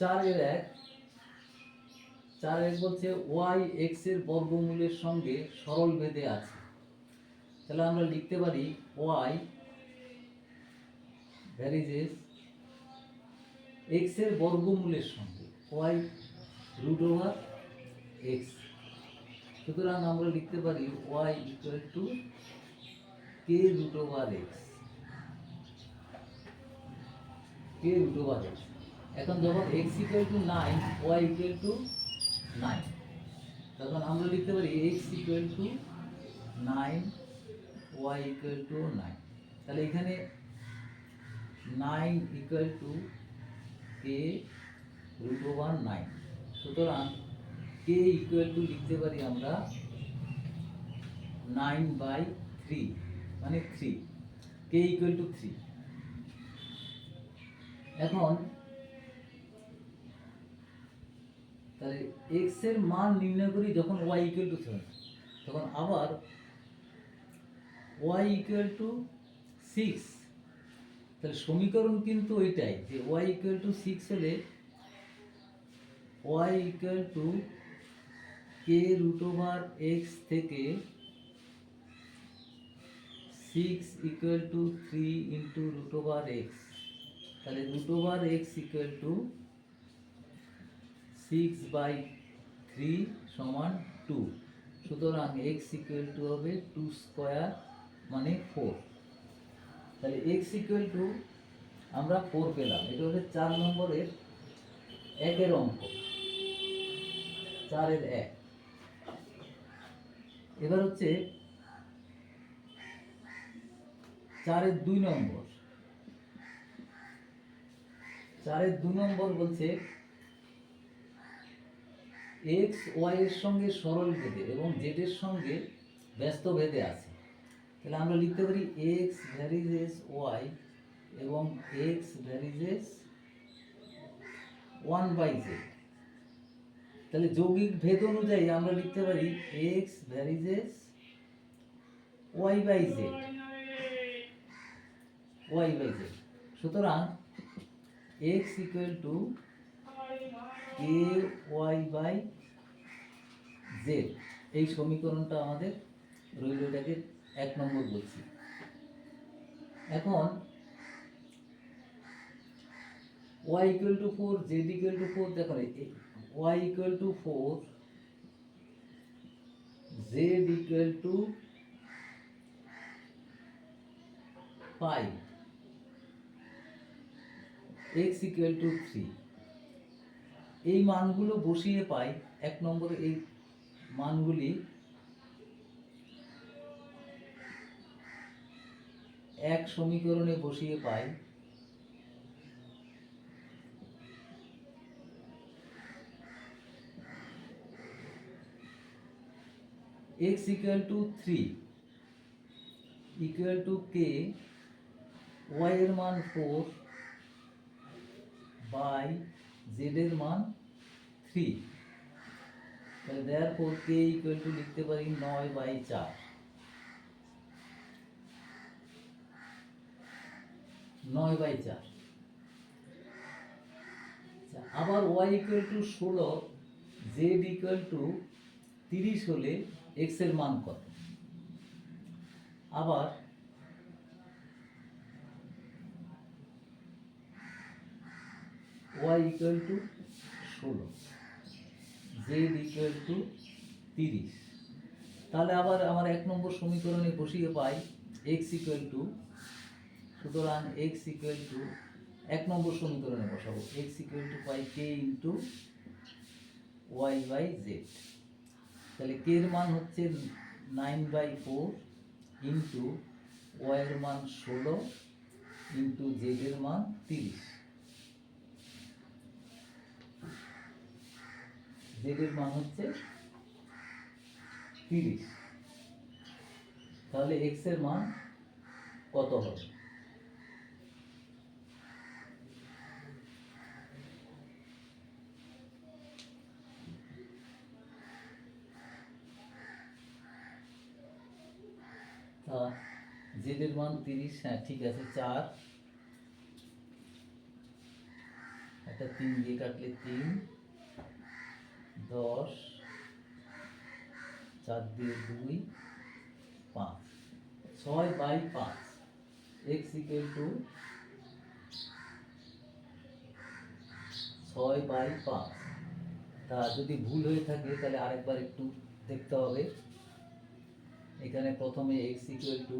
চারের এক। চার এক বলছে ওয়াই এক্সের বর্গমূলের সঙ্গে সরল ভেদে আছে। তাহলে আমরা লিখতে পারি ওয়াই ভ্যারিজেস এক্সের বর্গমূলের সঙ্গে, ওয়াই রুট ওভার এক্স সুতরাং আমরা লিখতে পারি Y equal to K root over X K root over X এখন যখন X equal to nine Y equal to nine তখন আমরা লিখতে পারি X equal to nine Y equal to nine তাহলে এখানে nine equal to K root over nine সুতরাং K equal to লিখতে পারি আমরা নাইন বাই থ্রি মানে three K equal to three এখন তাহলে এক্সের মান নির্ণয় করি যখন ওয়াই ইকুয়াল টু সেভেন তখন আবার ওয়াই ইকুয়াল টু সিক্স তাহলে সমীকরণ কিন্তু ওইটাই যে ওয়াই ইকুয়াল টু সিক্স হলে Y equal to K root over X থেকে six equal to three into root over X তাহলে root over X equal to six by three সমান two সুতরাং এক্স ইকুয়াল টু হবে two square মানে four তাহলে X equal to আমরা four পেলাম। এটা হচ্ছে চার নম্বরের একের অঙ্ক। চারের এক। এবার হচ্ছে চারের দুই নম্বর। চারের দু নম্বর বলছে এক্স ওয়াই এর সঙ্গে সরল ভেদে এবং জেড এর সঙ্গে ব্যস্ত ভেদে আছে। তাহলে আমরা লিখতে পারি এক্স ভ্যারিজেস ওয়াই এবং X varies one by Z তাহলে যৌগিক ভেদ অনুযায়ী আমরা লিখতে পারি X varies Y by Z Y by Z সুতরাং X equal to K Y by Z. এই সমীকরণটা আমাদের রইল এটাকে এক নম্বর বলছি। এখন Y equal to four Z equal to four দেখো Y equal to four Z equal to five X equal to three এই মানগুলো বসিয়ে পাই এক নম্বরে এই মানগুলি এক সমীকরণে বসিয়ে পাই। X equal to three equal to K Y এর মান ফোর বাই জেড এর মান থ্রি তাহলে there four K equal to লিখতে পারি নয় বাই চার। নয় বাই চার। আচ্ছা, আবার ওয়াই ইকুয়াল টু ষোলো জেড ইকুয়াল টু তিরিশ হলে এক্সের মান কত? আবার ওয়াই ইকুয়াল টু ষোলো। জেড ইকুয়াল টু তিরিশ। তাহলে আবার আমার এক নম্বর সমীকরণে বসিয়ে পাই এক্স ইকুয়াল টু সুতরাং এক্স ইকুয়াল টু এক নম্বর সমীকরণে বসাবো। X equal to pi K into Y by Z তাহলে কে এর মান হচ্ছে nine by four into Y এর মান ষোলো ইন্টু জেড এর মান তিরিশ। জেড এর মান হচ্ছে তিরিশ। তাহলে এক্সের মান কত হবে? তা জেড এর মান তিরিশ হ্যাঁ ঠিক আছে, চার। একটা তিন দিয়ে কাটলে তিন। দশ, চার দিয়ে দুই, পাঁচ। ছয় বাই পাঁচ। এক্স ইকুয়াল টু ছয় বাই পাঁচ। তা যদি ভুল হয়ে থাকে, তাহলে আরেকবার একটু দেখতে হবে। এখানে প্রথমে X equal to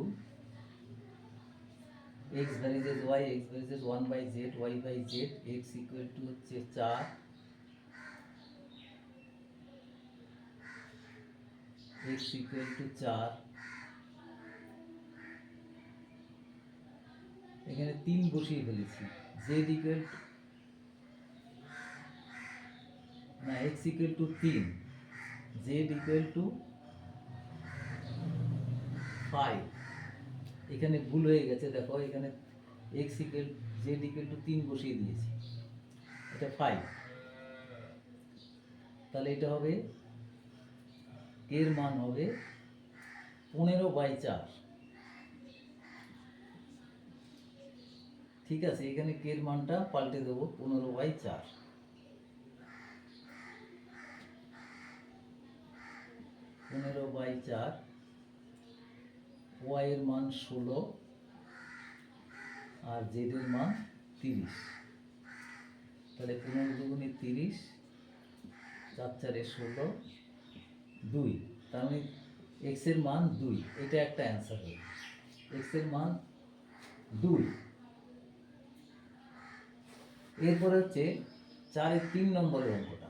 X varies Y X varies one by Z Y by Z X equal to হচ্ছে চার। এক্স ইকুয়াল টু চার। এখানে তিন বসিয়ে ফেলেছি। জেড ইকুয়াল না এক্স ইকুয়াল টু তিন। জেড ইকুয়াল টু ফাইভ এখানে ভুল হয়ে গেছে, দেখো, এখানে X equal Z equal to তিন বসিয়ে দিয়েছি। এটা ফাইভ তাহলে এটা হবে এর মান হবে পনেরো বাই চার। ঠিক আছে, এখানে কের মানটা পাল্টে দেবো, পনেরো বাই চার। পনেরো বাই চার, ওয়াই এর মান ষোলো আর জেড এর মান তিরিশ। তাহলে পনেরো দুগুণে তিরিশ, চার চারে ষোলো দুই। তার মানে এক্সের মান দুই। এটা একটা অ্যান্সার হবে এক্সের মান দুই। এরপরে হচ্ছে চারের তিন নম্বরের অঙ্কটা।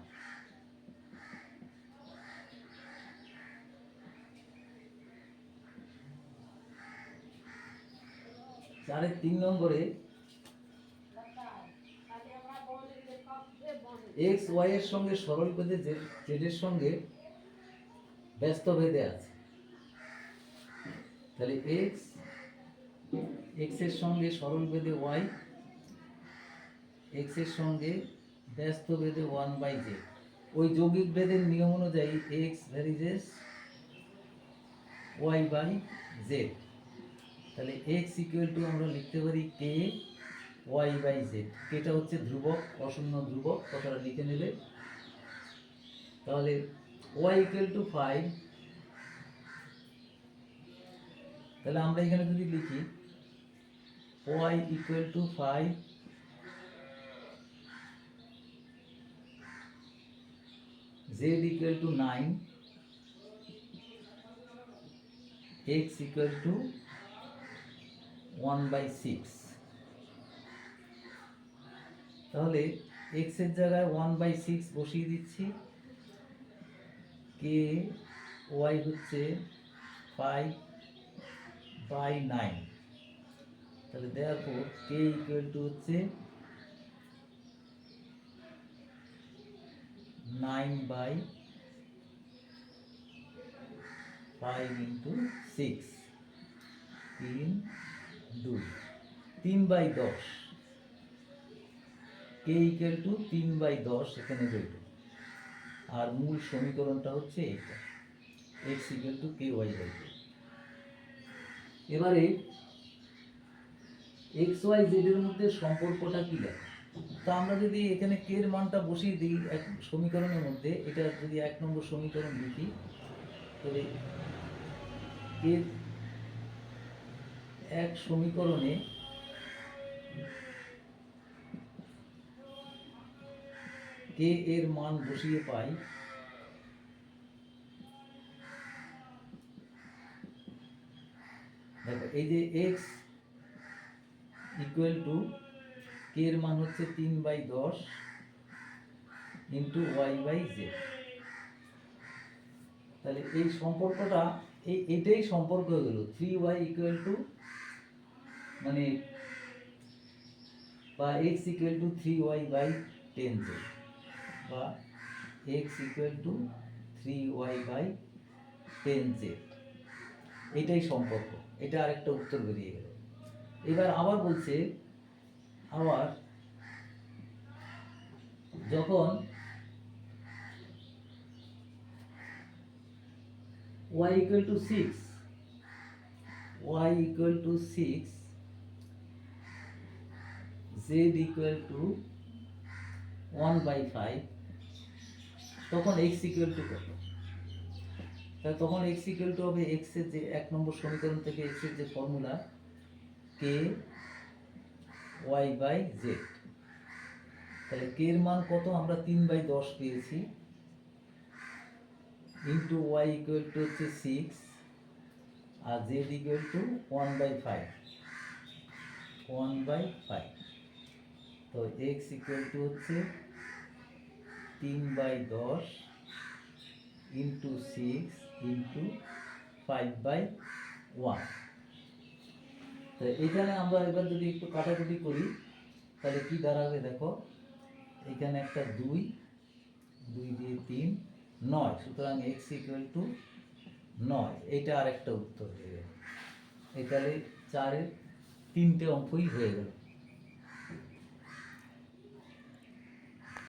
চারের তিন নম্বরে এক্স ওয়াই এর সঙ্গে সরল বেঁধে জেড এর সঙ্গে ব্যস্ত ভেদে আছে। তাহলে এক্স এক্সের সঙ্গে সরল ভেদে ওয়াই এক্সের সঙ্গে ব্যস্ত ভেদে ওয়ান বাই জেড ওই যৌগিক ভেদের নিয়ম অনুযায়ী X varies Y by Z তাহলে এক্স ইকুয়াল টু আমরা লিখতে পারি কে ওয়াই বাই জেড কেটা হচ্ছে ধ্রুবক অশূন্য ধ্রুবক, কথাটা লিখে নেবে। তাহলে ওয়াই ইকুয়াল টু ফাইভ তাহলে আমরা এখানে যদি লিখি Y equal to five Z equal to nine X equal to one by six তাহলে এক্সের জায়গায় ওয়ান বাই সিক্স বসিয়ে দিচ্ছি। কে ওয়াই হচ্ছে ফাইভ বাই নাইন তাহলে পর কে ইকুয়াল টু হচ্ছে nine by five into six তিন, দুই। তিন বাই দশ। কে ইকুয়াল টু তিন বাই দশ এখানে রইল। আর মূল সমীকরণটা হচ্ছে এইটা। X equal to K Y by এবারে এক্স ওয়াই জেড এর মধ্যে সম্পর্কটা কি লেখা তা আমরা যদি এখানে কে এর মানটা বসিয়ে দিই এক সমীকরণের মধ্যে, এটা যদি এক নম্বর সমীকরণ লিখি, তাহলে কে এক সমীকরণে কে এর মান বসিয়ে পাই? দেখো, এই যে এক্স ইকুয়াল টু কে এর মান হচ্ছে তিন বাই দশ ইন্টু ওয়াই বাই জেড তাহলে এই সম্পর্কটা, এই, এটাই সম্পর্ক হয়ে গেল। থ্রি ওয়াই ইকুয়াল টু মানে বা X equal to three Y by ten Z বা X equal to three Y by ten Z এটাই সম্পর্ক। এটা আরেকটা উত্তর বেরিয়ে গেল। এবার আবার বলছে, আবার যখন y equal to 6 y equal to 6 z equal to one by five তখন এক্স ইকুয়াল টু কত? তাহলে তখন এক্স ইকুয়াল টু হবে এক্সের যে এক নম্বর সমীকরণ থেকে এক্সের যে formula K Y by Z তাহলে কে এর মান কত? আমরা তিন বাই দশ পেয়েছি। ইন্টু ওয়াই ইকুয়াল টু হচ্ছে six R Z equal to one by five one by five তো এক্স ইকুয়াল টু হচ্ছে তিন বাই দশ into six into five by one তো এখানে আমরা এবার যদি একটু কাটাকুটি করি, তাহলে কি দাঁড়াবে দেখো? এখানে একটা দুই দুই দিয়ে তিন, নয়। সুতরাং এক্স ইকুয়াল টু নয়। এটা আরেকটা উত্তর হয়ে গেল তাহলে চারের তিনটে অঙ্কই হয়ে গেল।